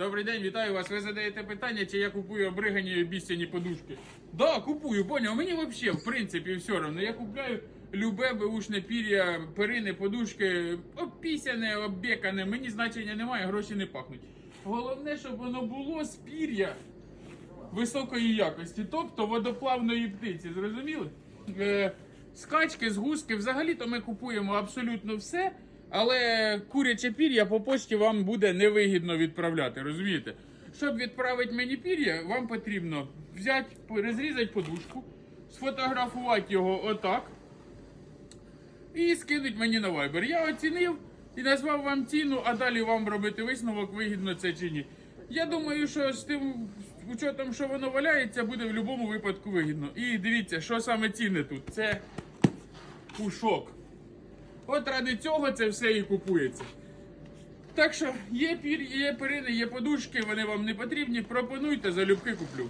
Добрий день, вітаю вас. Ви задаєте питання, чи я купую обригані і обіцяні подушки. Да, купую, поняв. Мені взагалі, в принципі, все одно. Я купляю любе беушне пір'я, перини, подушки, обпісяне, оббекане. Мені значення немає, гроші не пахнуть. Головне, щоб воно було з пір'я високої якості, тобто водоплавної птиці, зрозуміли? Е, скачки, згустки, взагалі-то ми купуємо абсолютно все, але куряче пір'я по почті вам буде невигідно відправляти, розумієте? Щоб відправити мені пір'я, вам потрібно взяти, розрізати подушку, сфотографувати його отак і скинуть мені на Viber. Я оцінив і назвав вам ціну, а далі вам робити висновок, вигідно це чи ні. Я думаю, що з тим учетом, що воно валяється, буде в будь-якому випадку вигідно. І дивіться, що саме цінне тут. Це пушок. От ради цього це все і купується. Так що є пір, є перини, є подушки, вони вам не потрібні. Пропонуйте, залюбки куплю.